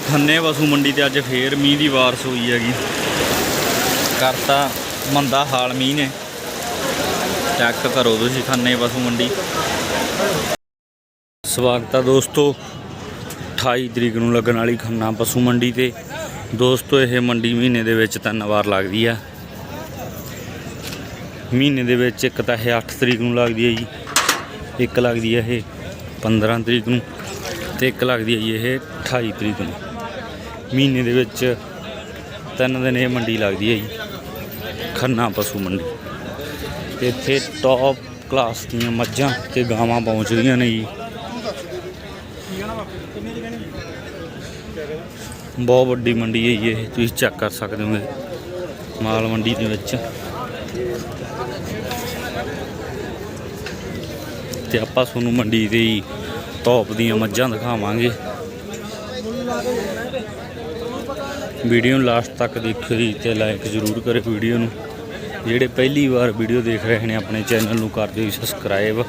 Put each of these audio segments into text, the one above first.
ਖੰਨੇ ਪਸ਼ੂ ਮੰਡੀ ਤੇ ਅੱਜ ਫੇਰ ਮੀਂਹ ਦੀ ਵਾਰਸ਼ ਹੋਈ ਹੈਗੀ। ਕਰਤਾ ਮੰਦਾ ਹਾਲ ਮੀਂਹ ਨੇ। ਚੈੱਕ ਕਰੋ ਤੁਸੀਂ ਖੰਨੇ ਪਸ਼ੂ ਮੰਡੀ। ਸਵਾਗਤ ਆ ਦੋਸਤੋ 28 ਤਰੀਕ ਨੂੰ ਲੱਗਣ ਵਾਲੀ ਖੰਨਾ ਪਸ਼ੂ ਮੰਡੀ ਤੇ। ਦੋਸਤੋ, ਇਹ ਮੰਡੀ ਮਹੀਨੇ ਦੇ ਵਿੱਚ ਤਿੰਨ ਵਾਰ ਲੱਗਦੀ ਆ। ਮਹੀਨੇ ਦੇ ਵਿੱਚ ਇੱਕ ਤਾਂ ਇਹ 8 ਤਰੀਕ ਨੂੰ ਲੱਗਦੀ ਹੈ ਜੀ, ਇੱਕ ਲੱਗਦੀ ਹੈ ਇਹ 15 ਤਰੀਕ ਨੂੰ ਤੇ ਇੱਕ ਲੱਗਦੀ ਹੈ ਜੀ ਇਹ 28 ਤਰੀਕ ਨੂੰ। ਮਹੀਨੇ ਦੇ ਵਿੱਚ ਤਿੰਨ ਦਿਨ ਇਹ ਮੰਡੀ ਲੱਗਦੀ ਹੈ ਜੀ। ਖੰਨਾ ਪਸ਼ੂ ਮੰਡੀ। ਇੱਥੇ ਟੌਪ ਕਲਾਸ ਦੀਆਂ ਮੱਝਾਂ ਤੇ ਗਾਵਾਂ ਪਹੁੰਚਦੀਆਂ ਨੇ ਜੀ। ਬਹੁਤ ਵੱਡੀ ਮੰਡੀ ਹੈ ਜੀ ਇਹ। ਤੁਸੀਂ ਚੈੱਕ ਕਰ ਸਕਦੇ ਹੋ ਮਾਲ ਮੰਡੀ ਦੇ ਵਿੱਚ। ਤੇ ਆਪਾਂ ਤੁਹਾਨੂੰ ਮੰਡੀ ਦੇ ਹੀ ਟੌਪ ਦੀਆਂ ਮੱਝਾਂ ਦਿਖਾਵਾਂਗੇ। ਵੀਡੀਓ ਨੂੰ ਲਾਸਟ ਤੱਕ ਦੇਖਿਓ ਜੀ ਤੇ ਲਾਈਕ ਜ਼ਰੂਰ ਕਰਿਓ ਵੀਡੀਓ ਨੂੰ। ਜਿਹੜੇ ਪਹਿਲੀ ਵਾਰ ਵੀਡੀਓ ਦੇਖ ਰਹੇ ਨੇ ਆਪਣੇ ਚੈਨਲ ਨੂੰ ਕਰ ਦਿਓ ਸਬਸਕ੍ਰਾਈਬ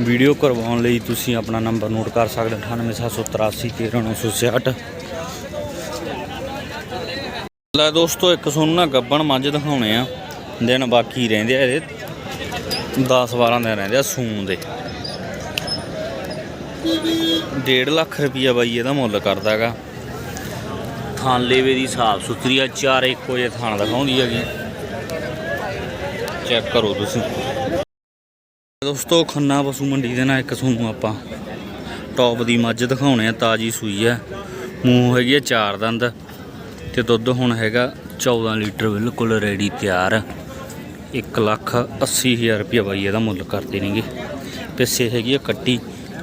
ਵੀਡੀਓ ਕਰਵਾਉਣ ਲਈ ਤੁਸੀਂ ਆਪਣਾ ਨੰਬਰ ਨੋਟ ਕਰ ਸਕਦੇ ਹੋ 9878313966 ਲੈ ਦੋਸਤੋ, ਇੱਕ ਤੁਹਾਨੂੰ ਨਾ ਗੱਬਣ ਮੱਝ ਦਿਖਾਉਣੇ ਆ। ਦਿਨ ਬਾਕੀ ਰਹਿੰਦੇ ਆ ਇਹਦੇ 10 12 ਦਿਨ ਰਹਿੰਦੇ ਆ ਸੂਨ ਦੇ। 1.5 ਲੱਖ ਰੁਪਈਆ ਬਾਈ ਇਹਦਾ ਮੁੱਲ ਕਰਦਾਗਾ। ਥਾਂ ਲੇਵੇ ਦੀ ਸਾਫ਼ ਸੁਥਰੀ ਆ, ਚਾਰ ਇੱਕੋ ਜਿਹੇ ਥਾਂ ਦਿਖਾਉਂਦੀ ਹੈਗੀ। ਚੈੱਕ ਕਰੋ ਤੁਸੀਂ। ਦੋਸਤੋ, ਖੰਨਾ ਪਸ਼ੂ ਮੰਡੀ ਦੇ ਨਾਲ ਇੱਕ ਤੁਹਾਨੂੰ ਆਪਾਂ ਟੌਪ ਦੀ ਮੱਝ ਦਿਖਾਉਣੇ ਆ, ਤਾਜੀ ਸੂਈ ਆ। ਮੂੰਹ ਹੈਗੀ ਆ ਚਾਰ ਦੰਦ ਤੇ ਦੁੱਧ ਹੁਣ ਹੈਗਾ 14 ਲੀਟਰ ਬਿਲਕੁਲ ਰੈਡੀ ਤਿਆਰ। 1 ਲੱਖ 80 ਹਜ਼ਾਰ ਰੁਪਏ ਬਾਈ ਇਹਦਾ ਮੁੱਲ ਕਰਦੇ ਨੇਗੇ। ਪਿੱਛੇ ਹੈਗੀ ਆ ਕੱਟੀ।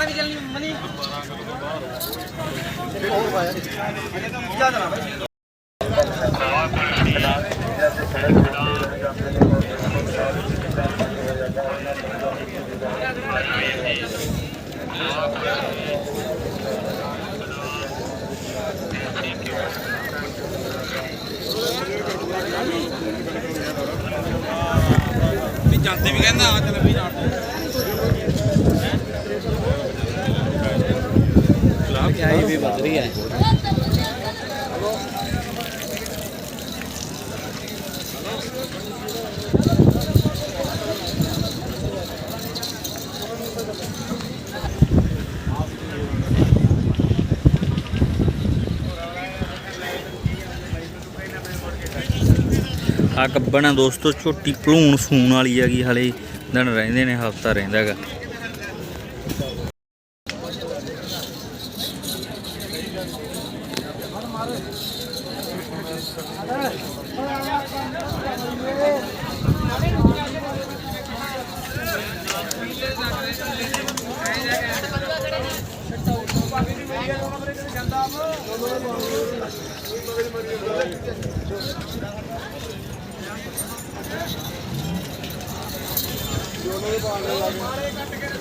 ਪਤਾ ਨਹੀਂ ਚੱਲਣੀ ਮਨੀ ਹੋਰ ਵਾਇਆ ਅਜੇ ਤਾਂ ਮੁੱਕਿਆ ਜਣਾ ਭਾਈ ਜਾਂਦੇ ਵੀ ਕਹਿੰਦਾ ਆ ਚੱਲ ਵੀ ਨਾਲ ਕਿਆ ਹੀ ਵੀ ਵੱਧ ਰਹੀ ਹੈ। ਆ ਕੱਬਣਾ ਦੋਸਤੋ ਛੋਟੀ ਭਲੂਣ ਸੂਣ ਵਾਲੀ ਹੈਗੀ, ਹਲੇ ਦਿਨ ਰਹਿੰਦੇ ਨੇ, ਹਫਤਾ ਰਹਿੰਦਾ ਹੈਗਾ। ਜੋ ਨੇ ਬਾਣੇ ਲਾਗੇ